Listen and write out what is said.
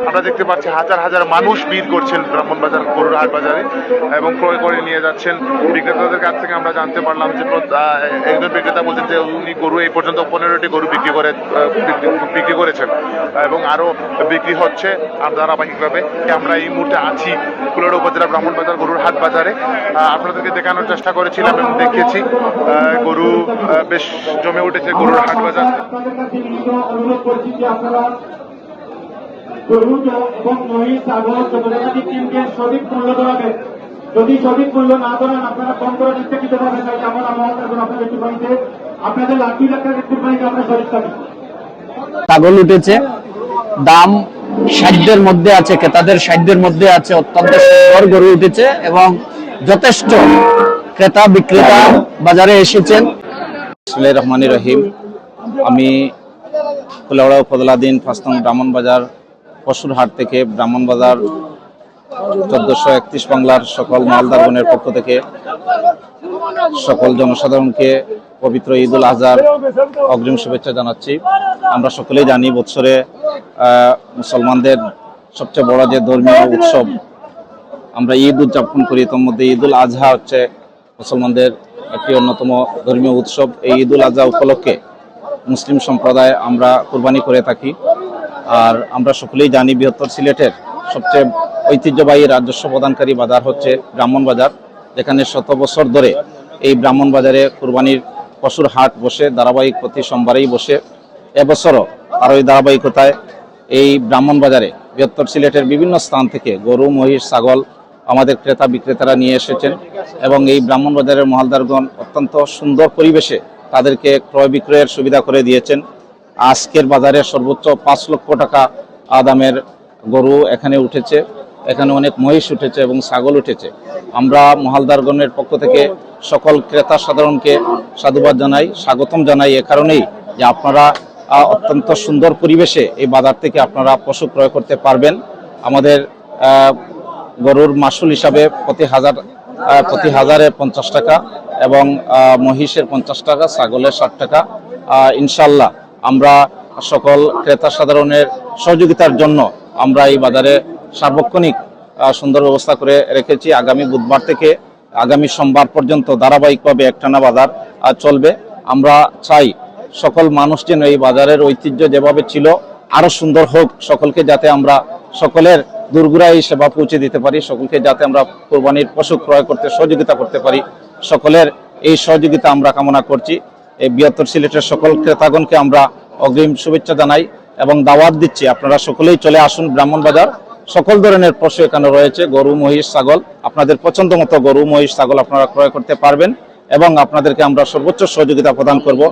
আমরা দেখতে পাচ্ছি হাজার হাজার মানুষ ভিড় করছেন ব্রাহ্মণবাজার গরুর হাট বাজারে এবং ক্রয় করে নিয়ে যাচ্ছেন। বিক্রেতাদের কাছ থেকে আমরা জানতে পারলাম যে একজন বিক্রেতা বলছেন যে উনি গরু এই পর্যন্ত পনেরোটি গরু বিক্রি করে বিক্রি- করেছেন এবং আরও বিক্রি হচ্ছে ধারাবাহিকভাবে। আমরা এই মুহূর্তে আছি কুলাড়া উপজেলা ব্রাহ্মণবাজার গরুর হাট বাজারে আপনাদেরকে দেখানোর চেষ্টা করেছিলাম এবং দেখিয়েছি। গরু বেশ জমে উঠেছে গরুর হাট বাজার আপনাদের কাছে বিনীত অনুরোধ করছি যে আপনারা গরু এবং মহিষ ছাগল চতুর্থাধিক টিমকে সঠিক মূল্য দেওয়াবেন যদি সঠিক মূল্য না ধরেন আপনারা কম করে নির্যাতিত পাবেন তাই আমার আমার এবং আপনাদের কুরবানিতে আপনাদের লাখ দুই লাখ টাকার কুরবানিতে আমরা শরীর থাকি ছাগল উঠেছে। দাম সাধ্যের মধ্যে আছে ক্রেতাদের সাধ্যের মধ্যে আছে অত্যন্ত সুন্দর গরু উঠেছে এবং যথেষ্ট ক্রেতা বিক্রেতা বাজারে এসেছেন। রহমান রহিম। আমি কুলাউড়া উপজেলাধীন ফাস্তং ব্রাহ্মণবাজার পশুর হাট থেকে ব্রাহ্মণবাজার চোদ্দশো একত্রিশ বাংলার সকল মালদারগণের পক্ষ থেকে সকল জনসাধারণকে পবিত্র ঈদ উল আজহার অগ্রিম শুভেচ্ছা জানাচ্ছি। আমরা সকলেই জানি আহ, মুসলমানদের সবচেয়ে বড় যে ধর্মীয় উৎসব আমরা ঈদ উদযাপন করি। তোর মধ্যে ঈদ উল আজহা হচ্ছে মুসলমানদের একটি অন্যতম ধর্মীয় উৎসব। এই ঈদ উল আজহা উপলক্ষে মুসলিম সম্প্রদায় আমরা কোরবানি করে থাকি। আর আমরা সকলেই জানি বৃহত্তর সিলেটের সবচেয়ে ঐতিহ্যবাহী রাজস্ব প্রদানকারী বাজার হচ্ছে ব্রাহ্মণ বাজার, যেখানে শত বছর ধরে এই ব্রাহ্মণ বাজারে কোরবানির পশুর হাট বসে, ধারাবাহিক প্রতি সোমবারেই বসে। এবছরও আর ওই ধারাবাহিকতায় এই ব্রাহ্মণ বাজারে বৃহত্তর সিলেটের বিভিন্ন স্থান থেকে গরু, মহিষ, ছাগল আমাদের ক্রেতা বিক্রেতারা নিয়ে এসেছেন এবং এই ব্রাহ্মণ বাজারের মহালদারগণ অত্যন্ত সুন্দর পরিবেশে তাদেরকে ক্রয় বিক্রয়ের সুবিধা করে দিয়েছেন। আজকের বাজারে সর্বোচ্চ পাঁচ লক্ষ টাকা আদামের গরু এখানে উঠেছে। এখানে অনেক মহিষ উঠেছে এবং ছাগল উঠেছে। আমরা মহালদারগণের পক্ষ থেকে সকল ক্রেতা সাধারণকে সাধুবাদ জানাই, স্বাগতম জানাই। এ কারণেই যে আপনারা অত্যন্ত সুন্দর পরিবেশে এই বাজার থেকে আপনারা পশু ক্রয় করতে পারবেন। আমাদের গরুর মাসুল হিসাবে প্রতি হাজার প্রতি হাজারে পঞ্চাশ টাকা এবং মহিষের পঞ্চাশ টাকা, ছাগলের ষাট টাকা। ইনশাল্লাহ আমরা সকল ক্রেতা সাধারণের সহযোগিতার জন্য আমরা এই বাজারে সার্বক্ষণিক সুন্দর ব্যবস্থা করে রেখেছি। আগামী বুধবার থেকে, আগামী সোমবার পর্যন্ত ধারাবাহিকভাবে একটানা বাজার চলবে। আমরা চাই সকল মানুষ যেন এই বাজারের ঐতিহ্য যেভাবে ছিল আরও সুন্দর হোক। সকলকে যাতে আমরা সকলের দূরগুড়াই সেবা পৌঁছে দিতে পারি, সকলকে যাতে আমরা কোরবানির পশু ক্রয় করতে, সহযোগিতা করতে পারি। সকলের এই সহযোগিতা আমরা কামনা করছি। এই বৃহত্তর সিলেটের সকল ক্রেতাগণকে আমরা অগ্রিম শুভেচ্ছা জানাই এবং দাওয়াত দিচ্ছি। আপনারা সকলেই চলে আসুন ব্রাহ্মণ বাজার। সকল ধরনের পশু এখানে রয়েছে, গরু, মহিষ, ছাগল। আপনাদের পছন্দ মতো গরু, মহিষ, ছাগল আপনারা ক্রয় করতে পারবেন এবং আপনাদেরকে আমরা সর্বোচ্চ সহযোগিতা প্রদান করব।